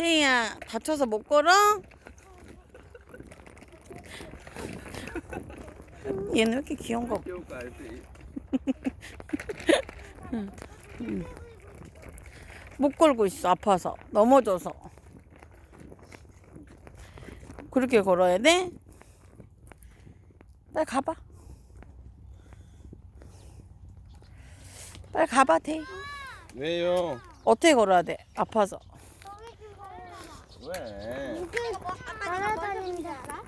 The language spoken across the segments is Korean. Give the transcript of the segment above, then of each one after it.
태희야 다쳐서 못 걸어? 얘는 왜 이렇게 귀여운 거 귀여울 거 알지? 못 걸고 있어 아파서 넘어져서 그렇게 걸어야 돼? 빨리 가봐 빨리 가봐 태희 왜요? 어떻게 걸어야 돼 아파서 왜? 날아다닌다. 야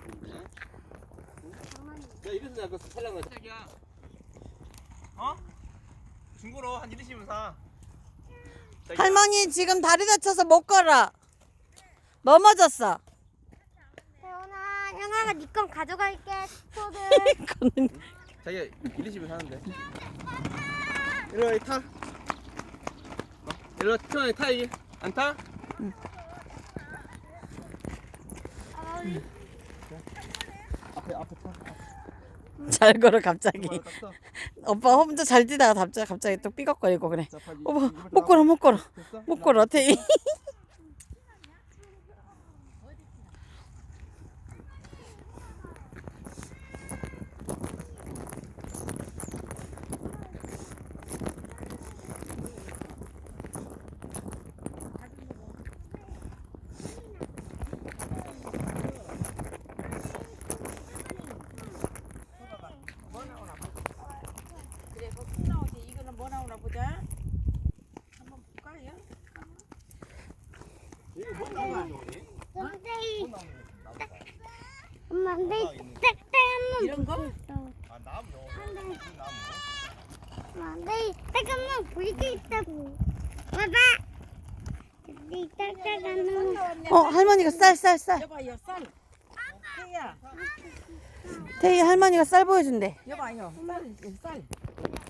이래서 내가 그 살랑 가 자기야. 어? 중고로 한 120은 사. 자기야. 할머니 지금 다리 다쳐서 못 걸어 넘어졌어 태훈아, 형아가 니건 가져갈게. 소들. 이거는 자기야 120은 사는데. 이리 와, 이 타. 어? 와, 태원이 타 이게. 안 타? 앞에 앞에 타. 잘 걸어 갑자기. 오빠 혼자 잘 뛰다가 갑자기 갑자기 또 삐걱거리고 그래 오빠 못 걸어 못 걸어? 못 걸어 태희 그래 거기 나오지 이거는 뭐 나오나 보자 한번 볼까요? 엄마, 딱딱한 이런 거? 엄마, 근데 잠깐만 볼게 있다고. 봐봐. 이 딱딱한 놈. 어 할머니가 쌀 쌀 쌀 여봐요 쌀 태야 태희 할머니가 쌀 보여준대 여봐요 쌀쌀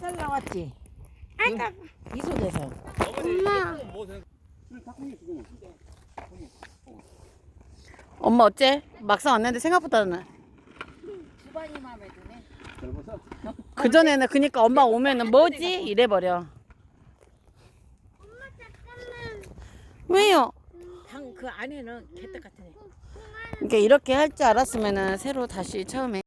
쌀 나왔지 이소돼서 엄마. 엄마 어째? 막상 왔는데 생각보다는 주방이 마음에 드네 젊어서. 그전에는 그니까 엄마 오면은 뭐지? 이래 버려 왜요? 방 그 안에는 개떡 같은 애 그러니까 이렇게 할 줄 알았으면은 새로 다시 처음에